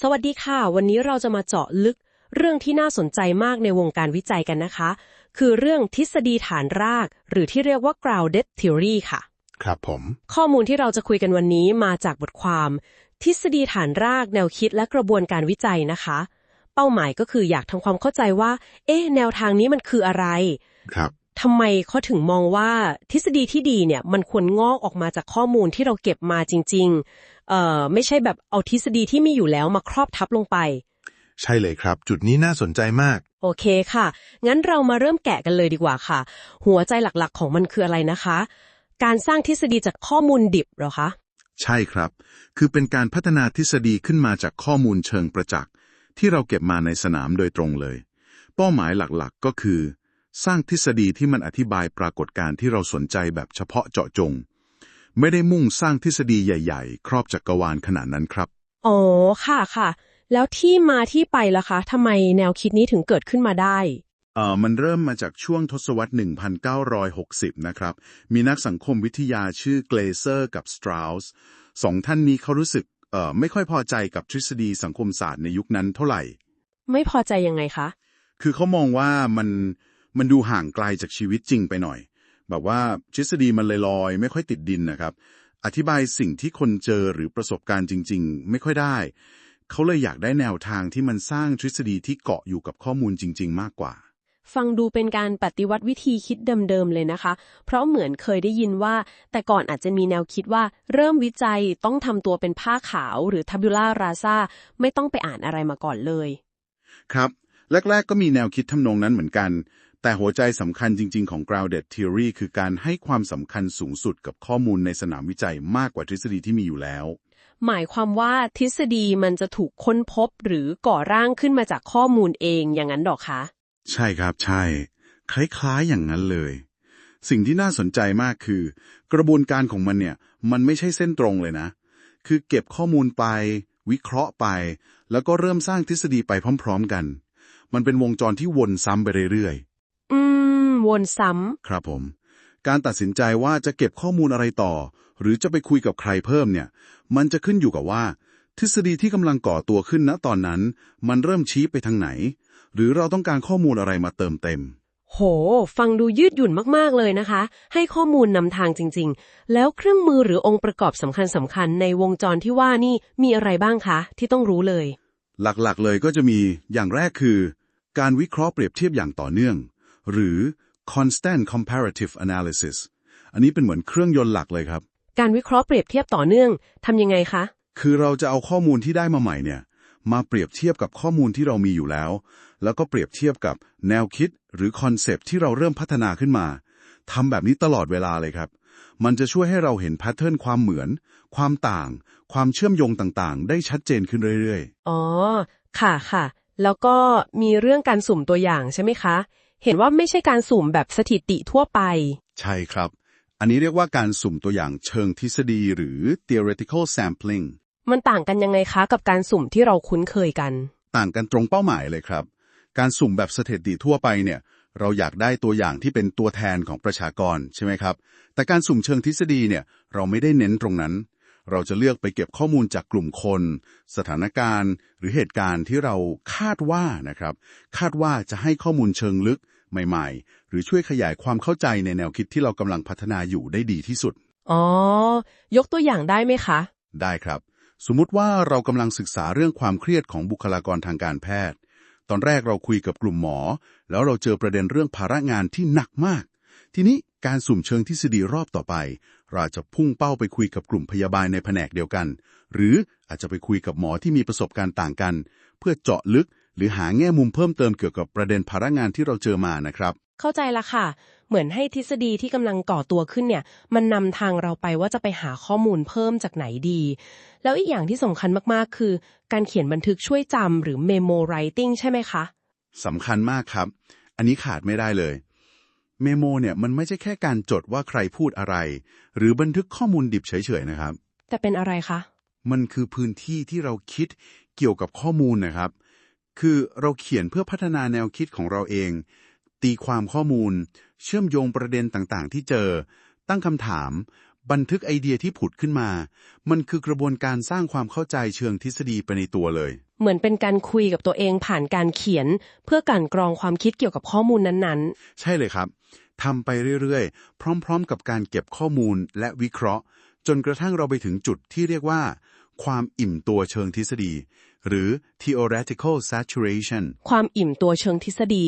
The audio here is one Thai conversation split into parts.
สวัสดีค่ะ วันนี้เราจะมาเจาะลึกเรื่องที่น่าสนใจมากในวงการวิจัยกันนะคะ คือเรื่องทฤษฎีฐานราก หรือที่เรียกว่า grounded theory ค่ะ ครับผม ข้อมูลที่เราจะคุยกันวันนี้มาจากบทความ ทฤษฎีฐานรากแนวคิดและกระบวนการวิจัยนะคะ เป้าหมายก็คืออยากทำความเข้าใจว่า เอ๊ะแนวทางนี้มันคืออะไร ครับ ทำไมเขาถึงมองว่าทฤษฎีที่ดีเนี่ยมันควรงอกออกมาจากข้อมูลที่เราเก็บมาจริงๆเอ่อไม่ใช่แบบเอาทฤษฎีที่มีอยู่แล้วมาครอบทับลงไป ใช่เลยครับ จุดนี้น่าสนใจมาก โอเคค่ะ งั้นเรามาเริ่มแกะกันเลยดีกว่าค่ะ หัวใจหลักๆของมันคืออะไรนะคะ การสร้างทฤษฎีจากข้อมูลดิบเหรอคะ ใช่ครับ คือเป็นการพัฒนาทฤษฎีขึ้นมาจากข้อมูลเชิงประจักษ์ที่เราเก็บมาในสนามโดยตรงเลย เป้าหมายหลักๆก็คือ สร้างทฤษฎีที่มันอธิบายปรากฏการณ์ที่เราสนใจแบบเฉพาะเจาะจง ไม่ได้มุ่งสร้างทฤษฎีใหญ่ๆ ครอบจักกรวาลขนาดนั้นครับ อ๋อ ค่ะค่ะ แล้วที่มาที่ไปล่ะคะทำไมแนวคิดนี้ถึงเกิดขึ้นมาได้ เอ่อมันเริ่มมาจากช่วงทศวรรษ 1960 นะครับ มีนักสังคมวิทยาชื่อเกรเซอร์กับสตราวส์สองท่านนี้เขารู้สึกเอ่อไม่ค่อยพอใจกับทฤษฎีสังคมศาสตร์ในยุคนั้นเท่าไหร่ ไม่พอใจยังไงคะ คือเขามองว่ามัน มันดูห่างไกลจากชีวิตจริงไปหน่อย แบบว่าทฤษฎีมันลอยๆไม่ค่อยติดดินนะครับ อธิบายสิ่งที่คนเจอหรือประสบการณ์จริง ๆ ไม่ค่อยได้ เขาเลยอยากได้แนวทางที่มันสร้างทฤษฎีที่เกาะอยู่กับข้อมูลจริง ๆ มากกว่าฟังดูเป็นการปฏิวัติวิธีคิดเดิมๆเลยนะคะ เพราะเหมือนเคยได้ยินว่า แต่ก่อนอาจจะมีแนวคิดว่า เริ่มวิจัยต้องทำตัวเป็นผ้าขาวหรือ tabula rasa ไม่ต้องไปอ่านอะไรมาก่อนเลย ครับ แรก ๆ ก็มีแนวคิดทำนองนั้นเหมือนกัน แต่หัวใจสำคัญจริง ๆ ของ grounded theory คือการให้ความสำคัญสูงสุดกับข้อมูลในสนามวิจัยมากกว่าทฤษฎีที่มีอยู่แล้ว หมายความว่าทฤษฎีมันจะถูกค้นพบหรือก่อร่างขึ้นมาจากข้อมูลเองอย่างนั้นหรอคะ ใช่ครับใช่ คล้ายๆอย่างนั้นเลย สิ่งที่น่าสนใจมากคือ กระบวนการของมันเนี่ยมันไม่ใช่เส้นตรงเลยนะ คือเก็บข้อมูลไป วิเคราะห์ไป แล้วก็เริ่มสร้างทฤษฎีไปพร้อม ๆ กัน มันเป็นวงจรที่วนซ้ำไปเรื่อยอืม วนซ้ำๆครับผม การตัดสินใจว่าจะเก็บข้อมูลอะไรต่อ หรือจะไปคุยกับใครเพิ่มเนี่ย มันจะขึ้นอยู่กับว่า ทฤษฎีที่กำลังก่อตัวขึ้นณตอนนั้น มันเริ่มชี้ไปทางไหน หรือเราต้องการข้อมูลอะไรมาเติมเต็ม โห ฟังดูยืดหยุ่นมาก ๆ เลยนะคะ ให้ข้อมูลนำทางจริง ๆ แล้วเครื่องมือหรือองค์ประกอบสำคัญสำคัญๆในวงจรที่ว่านี่มีอะไรบ้างคะ ที่ต้องรู้เลย หลักๆเลยก็จะมีอย่างแรกคือ การวิเคราะห์เปรียบเทียบอย่างต่อเนื่อง หรือ constant comparative analysis อันนี้เป็นเหมือนเครื่องยนต์หลักเลยครับ การวิเคราะห์เปรียบเทียบต่อเนื่องทำยังไงคะ คือเราจะเอาข้อมูลที่ได้มาใหม่เนี่ย มาเปรียบเทียบกับข้อมูลที่เรามีอยู่แล้ว แล้วก็เปรียบเทียบกับแนวคิดหรือคอนเซปต์ที่เราเริ่มพัฒนาขึ้นมาทำแบบนี้ตลอดเวลาเลยครับ มันจะช่วยให้เราเห็นแพทเทิร์นความเหมือน ความต่าง ความเชื่อมโยงต่างๆ ได้ชัดเจนขึ้นเรื่อยอ๋อ ค่ะค่ะ แล้วก็มีเรื่องการสุ่มตัวอย่างใช่ไหมคะ เห็นว่าไม่ใช่การสุ่มแบบสถิติทั่วไปๆใช่ครับ อันนี้เรียกว่าการสุ่มตัวอย่างเชิงทฤษฎีหรือ theoretical sampling มันต่างกันยังไงคะกับการสุ่มที่เราคุ้นเคยกัน ต่างกันตรงเป้าหมายเลยครับ การสุ่มแบบสถิติทั่วไปเนี่ย เราอยากได้ตัวอย่างที่เป็นตัวแทนของประชากรใช่ไหมครับ แต่การสุ่มเชิงทฤษฎีเนี่ยเราไม่ได้เน้นตรงนั้น เราจะเลือกไปเก็บข้อมูลจากกลุ่มคน สถานการณ์ หรือเหตุการณ์ที่เราคาดว่านะครับ คาดว่าจะให้ข้อมูลเชิงลึก ใหม่ ๆ หรือช่วยขยายความเข้าใจในแนวคิดที่เรากำลังพัฒนาอยู่ได้ดีที่สุด อ๋อ ยกตัวอย่างได้ไหมคะ ได้ครับ สมมุติว่าเรากำลังศึกษาเรื่องความเครียดของบุคลากรทางการแพทย์ ตอนแรกเราคุยกับกลุ่มหมอ แล้วเราเจอประเด็นเรื่องภาระงานที่หนักมาก ทีนี้การสุ่มเชิงทฤษฎีรอบต่อไป เราอาจจะพุ่งเป้าไปคุยกับกลุ่มพยาบาลในแผนกเดียวกัน หรืออาจจะไปคุยกับหมอที่มีประสบการณ์ต่างกัน เพื่อเจาะลึก หรือหาแง่มุมเพิ่มเติมเกี่ยวกับประเด็นภาระงานที่เราเจอมานะครับ เข้าใจละค่ะ เหมือนให้ทฤษฎีที่กำลังก่อตัวขึ้นเนี่ย มันนำทางเราไปว่าจะไปหาข้อมูลเพิ่มจากไหนดี แล้วอีกอย่างที่สำคัญมากๆ คือ การเขียนบันทึกช่วยจำหรือ memo writing ใช่ไหมคะสำคัญมากครับ อันนี้ขาดไม่ได้เลยเมโมเนี่ยมันไม่ใช่แค่การจดว่าใครพูดอะไร หรือบันทึกข้อมูลดิบเฉยๆนะครับ แต่เป็นอะไรคะ มันคือพื้นที่ที่เราคิดเกี่ยวกับข้อมูลนะครับ คือเราเขียนเพื่อพัฒนาแนวคิดของเราเอง ตีความข้อมูล เชื่อมโยงประเด็นต่างๆ ที่เจอ ตั้งคำถาม บันทึกไอเดียที่ผุดขึ้นมา มันคือกระบวนการสร้างความเข้าใจเชิงทฤษฎีไปในตัวเลย เหมือนเป็นการคุยกับตัวเองผ่านการเขียน เพื่อการกรองความคิดเกี่ยวกับข้อมูลนั้นใช่เลยครับทำไปเรื่อยๆ พร้อม ๆ กับการเก็บข้อมูลและวิเคราะห์ จนกระทั่งเราไปถึงจุดที่เรียกว่า ความอิ่มตัวเชิงทฤษฎี หรือ theoretical saturation ๆความอิ่มตัวเชิงทฤษฎี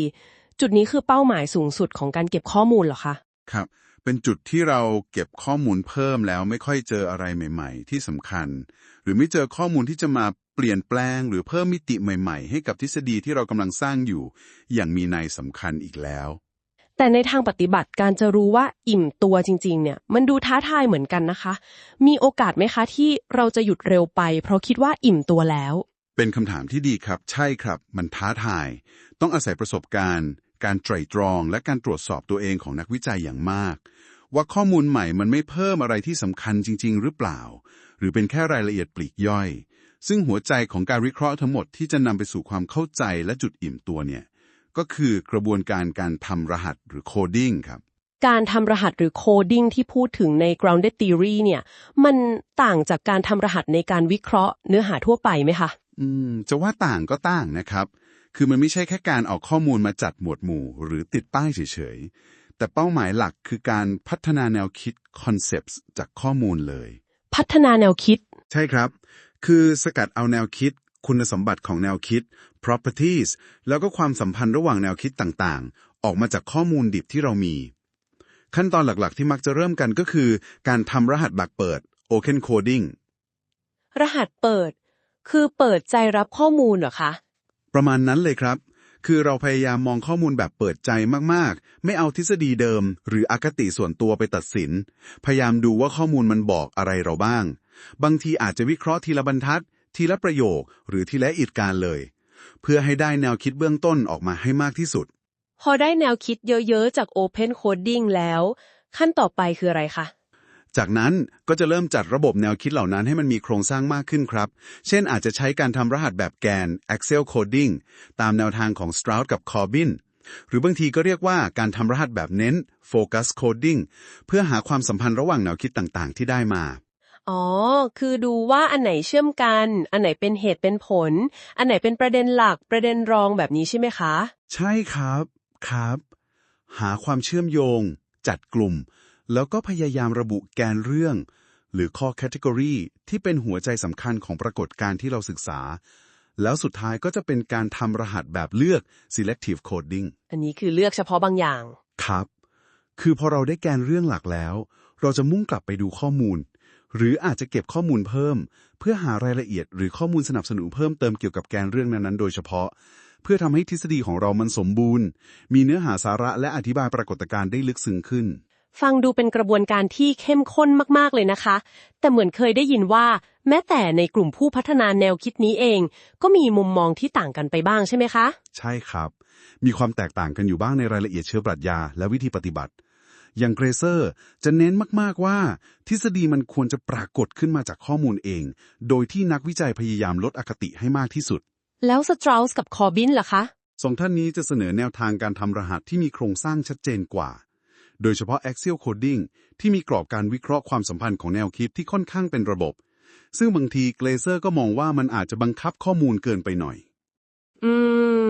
จุดนี้คือเป้าหมายสูงสุดของการเก็บข้อมูลเหรอคะครับ เป็นจุดที่เราเก็บข้อมูลเพิ่มแล้วไม่ค่อยเจออะไรใหม่ ๆ ที่สำคัญ หรือไม่เจอข้อมูลที่จะมาเปลี่ยนแปลง หรือเพิ่มมิติใหม่ ๆ ให้กับทฤษฎีที่เรากำลังสร้างอยู่ อย่างมีนัยสำคัญอีกแล้ว แต่ในทางปฏิบัติการจะรู้ว่าอิ่มตัวจริง ๆ เนี่ย มันดูท้าทายเหมือนกันนะคะ มีโอกาสไหมคะที่เราจะหยุดเร็วไป เพราะคิดว่าอิ่มตัวแล้ว เป็นคำถามที่ดีครับ ใช่ครับ มันท้าทาย ต้องอาศัยประสบการณ์ การไตร่ตรอง และการตรวจสอบตัวเองของนักวิจัยอย่างมาก ว่าข้อมูลใหม่มันไม่เพิ่มอะไรที่สำคัญจริง ๆ หรือเปล่า หรือเป็นแค่รายละเอียดปลีกย่อย ซึ่งหัวใจของการวิเคราะห์ทั้งหมดที่จะนำไปสู่ความเข้าใจและจุดอิ่มตัวเนี่ย ก็คือกระบวนการการทำรหัสหรือโคดิ้งครับ การทำรหัสหรือโคดิ้งที่พูดถึงใน grounded theory เนี่ย มันต่างจากการทำรหัสในการวิเคราะห์เนื้อหาทั่วไปไหมคะ อืม จะว่าต่างก็ต่างนะครับ คือมันไม่ใช่แค่การเอาข้อมูลมาจัดหมวดหมู่ หรือติดป้ายเฉยๆ แต่เป้าหมายหลักคือการพัฒนาแนวคิด concepts จากข้อมูลเลย พัฒนาแนวคิด ใช่ครับ คือสกัดเอาแนวคิด คุณสมบัติของแนวคิด properties แล้วก็ความสัมพันธ์ระหว่างแนวคิดต่างๆ ออกมาจากข้อมูลดิบที่เรามี ขั้นตอนหลักๆ ที่มักจะเริ่มกันก็คือ การทำรหัสแบบเปิด open coding รหัสเปิด คือเปิดใจรับข้อมูลเหรอคะ ประมาณนั้นเลยครับ คือเราพยายามมองข้อมูลแบบเปิดใจมากๆ ไม่เอาทฤษฎีเดิม หรืออคติส่วนตัวไปตัดสิน พยายามดูว่าข้อมูลมันบอกอะไรเราบ้าง บางทีอาจจะวิเคราะห์ทีละบรรทัด ทีละประโยค หรือทีละอิดการเลย เพื่อให้ได้แนวคิดเบื้องต้นออกมาให้มากที่สุด พอได้แนวคิดเยอะ ๆ จาก Open Coding แล้ว ขั้นต่อไปคืออะไรคะ จากนั้นก็จะเริ่มจัดระบบแนวคิดเหล่านั้นให้มันมีโครงสร้างมากขึ้นครับ เช่นอาจจะใช้การทำรหัสแบบแกน Excel Coding ตามแนวทางของ Stroud กับ Corbin หรือบางทีก็เรียกว่าการทำรหัสแบบเน้น Focus Coding เพื่อหาความสัมพันธ์ระหว่างแนวคิดต่างๆ ที่ได้มา อ๋อ คือดูว่าอันไหนเชื่อมกัน อันไหนเป็นเหตุเป็นผล อันไหนเป็นประเด็นหลักประเด็นรองแบบนี้ใช่ไหมคะ ใช่ครับครับ หาความเชื่อมโยง จัดกลุ่ม แล้วก็พยายามระบุแกนเรื่อง หรือข้อแคตตากรีที่เป็นหัวใจสำคัญของปรากฏการณ์ที่เราศึกษา แล้วสุดท้ายก็จะเป็นการทำรหัสแบบเลือก selective coding อันนี้คือเลือกเฉพาะบางอย่าง ครับ คือพอเราได้แกนเรื่องหลักแล้ว เราจะมุ่งกลับไปดูข้อมูล หรืออาจจะเก็บข้อมูลเพิ่ม เพื่อหารายละเอียดหรือข้อมูลสนับสนุนเพิ่มเติมเกี่ยวกับแกนเรื่องนั้นๆ โดยเฉพาะ เพื่อทำให้ทฤษฎีของเรามันสมบูรณ์ มีเนื้อหาสาระและอธิบายปรากฏการณ์ได้ลึกซึ้งขึ้น ฟังดูเป็นกระบวนการที่เข้มข้นมากๆเลยนะคะ แต่เหมือนเคยได้ยินว่า แม้แต่ในกลุ่มผู้พัฒนาแนวคิดนี้เอง ก็มีมุมมองที่ต่างกันไปบ้างใช่ไหมคะ ใช่ครับ มีความแตกต่างกันอยู่บ้างในรายละเอียดเชื้อปรัชญาและวิธีปฏิบัติ อย่างเกรเซอร์จะเน้นมาก ๆ ว่า ทฤษฎีมันควรจะปรากฏขึ้นมาจากข้อมูลเอง โดยที่นักวิจัยพยายามลดอคติให้มากที่สุด แล้วสตร u สกับคอร์บินล่ะคะสองท่านนี้จะเสนอแนวทางการทำรหัสที่มีโครงสร้างชัดเจนกว่า โดยเฉพาะ Axial Coding ที่มีกรอบการวิเคราะห์ความสัมพันธ์ของแนวคิดที่ค่อนข้างเป็นระบบ ซึ่งบางทีเกรเซอร์ก็มองว่ามันอาจจะบังคับข้อมูลเกินไปหน่อย อื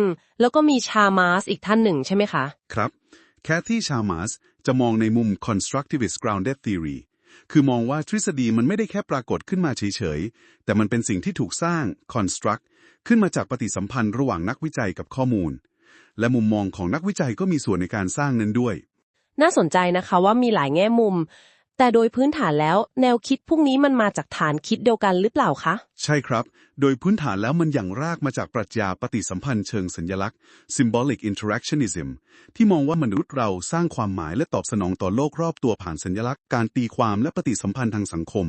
ม แล้วก็มีชามาสอีกท่านหนึ่งใช่ไหมคะ ครับ แคทที่ชามาส จะมองในมุม constructivist grounded theory คือมองว่าทฤษฎีมันไม่ได้แค่ปรากฏขึ้นมาเฉยๆ แต่มันเป็นสิ่งที่ถูกสร้าง construct ขึ้นมาจากปฏิสัมพันธ์ระหว่างนักวิจัยกับข้อมูล และมุมมองของนักวิจัยก็มีส่วนในการสร้างนั้นด้วย น่าสนใจนะคะว่ามีหลายแง่มุม แต่โดยพื้นฐานแล้ว แนวคิดพวกนี้มันมาจากฐานคิดเดียวกันหรือเปล่าคะ ใช่ครับ โดยพื้นฐานแล้วมันอย่างรากมาจากปรัชญาปฏิสัมพันธ์เชิงสัญลักษณ์ symbolic interactionism ที่มองว่ามนุษย์เราสร้างความหมายและตอบสนองต่อโลกรอบตัวผ่านสัญลักษณ์ การตีความและปฏิสัมพันธ์ทางสังคม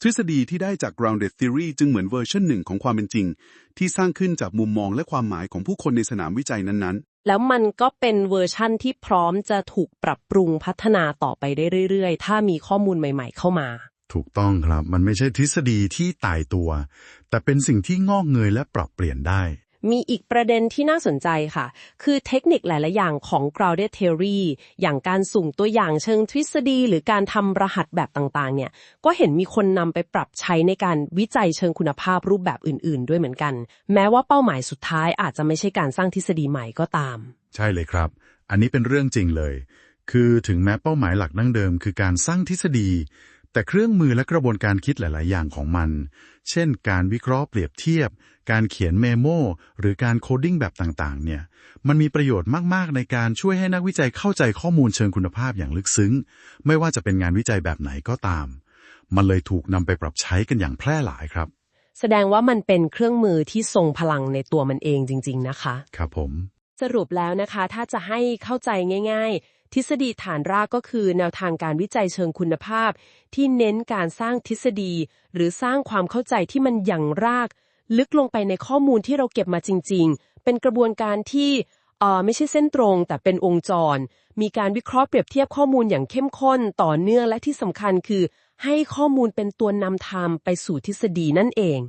ทฤษฎีที่ได้จาก grounded theory จึงเหมือนเวอร์ชันหนึ่งของความเป็นจริง ที่สร้างขึ้นจากมุมมองและความหมายของผู้คนในสนามวิจัยนั้น แล้วมันก็เป็นเวอร์ชั่นที่พร้อมจะถูกปรับปรุงพัฒนาต่อไปได้เรื่อยๆ ถ้ามีข้อมูลใหม่ ๆ เข้ามา ถูกต้องครับ มันไม่ใช่ทฤษฎีที่ตายตัว แต่เป็นสิ่งที่งอกเงยและปรับเปลี่ยนได้ มีอีกประเด็นที่น่าสนใจค่ะ คือเทคนิคหลาย ๆ อย่างของ grounded theory อย่างการสุ่มตัวอย่างเชิงทฤษฎี หรือการทำรหัสแบบต่าง ๆ เนี่ย ก็เห็นมีคนนำไปปรับใช้ในการวิจัยเชิงคุณภาพรูปแบบอื่น ๆ ด้วยเหมือนกัน แม้ว่าเป้าหมายสุดท้ายอาจจะไม่ใช่การสร้างทฤษฎีใหม่ก็ตาม ใช่เลยครับ อันนี้เป็นเรื่องจริงเลย คือถึงแม้เป้าหมายหลักดั้งเดิม คือการสร้างทฤษฎี แต่เครื่องมือและกระบวนการคิดหลาย ๆ อย่างของมัน เช่น การวิเคราะห์เปรียบเทียบ การเขียนเมโม หรือการโคดิ้งแบบต่าง ๆ เนี่ย มันมีประโยชน์มาก ๆ ในการช่วยให้นักวิจัยเข้าใจข้อมูลเชิงคุณภาพอย่างลึกซึ้ง ไม่ว่าจะเป็นงานวิจัยแบบไหนก็ตาม มันเลยถูกนำไปปรับใช้กันอย่างแพร่หลายครับ แสดงว่ามันเป็นเครื่องมือที่ทรงพลังในตัวมันเองจริง ๆ นะคะ ครับผม สรุปแล้วนะคะ ถ้าจะให้เข้าใจง่าย ๆ ทฤษฎีฐานรากก็คือแนวทางการวิจัยเชิงคุณภาพ ที่เน้นการสร้างทฤษฎี หรือสร้างความเข้าใจที่มันอย่างราก ลึกลงไปในข้อมูลที่เราเก็บมาจริง ๆ เป็นกระบวนการที่เอ่อไม่ใช่เส้นตรง แต่เป็นวงจร มีการวิเคราะห์เปรียบเทียบข้อมูลอย่างเข้มข้นต่อเนื่องและที่สำคัญคือ ให้ข้อมูลเป็นตัวนำทางไปสู่ทฤษฎีนั่นเอง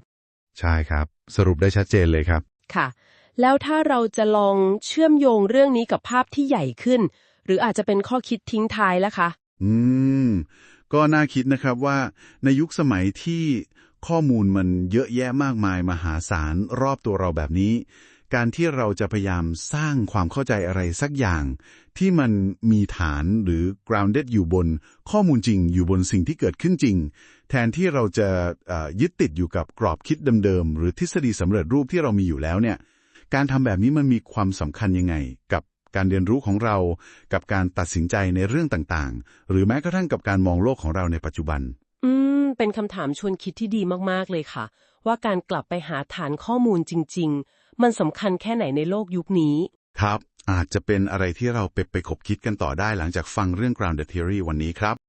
ใช่ครับ สรุปได้ชัดเจนเลยครับค่ะ แล้วถ้าเราจะลองเชื่อมโยงเรื่องนี้กับภาพที่ใหญ่ขึ้น หรืออาจจะเป็นข้อคิดทิ้งท้ายแล้วคะอืม ก็น่าคิดนะครับว่าในยุคสมัยที่ข้อมูลมันเยอะแยะมากมายมหาศาลรอบตัวเราแบบนี้ การที่เราจะพยายามสร้างความเข้าใจอะไรสักอย่าง ที่มันมีฐานหรือ grounded อยู่บนข้อมูลจริง อยู่บนสิ่งที่เกิดขึ้นจริง แทนที่เราจะยึดติดอยู่กับกรอบคิดเดิมๆหรือทฤษฎีสำเร็จรูปที่เรามีอยู่แล้วเนี่ย การทำแบบนี้มันมีความสำคัญยังไง กับ การเรียนรู้ของเรา กับการตัดสินใจในเรื่องต่างๆ หรือแม้กระทั่งกับการมองโลกของเราในปัจจุบัน อืม เป็นคำถามชวนคิดที่ดีมากๆเลยค่ะ ว่าการกลับไปหาฐานข้อมูลจริง ๆ มันสำคัญแค่ไหนในโลกยุคนี้ ครับ อาจจะเป็นอะไรที่เราไปไปคบคิดกันต่อได้หลังจากฟังเรื่อง grounded theory วันนี้ครับ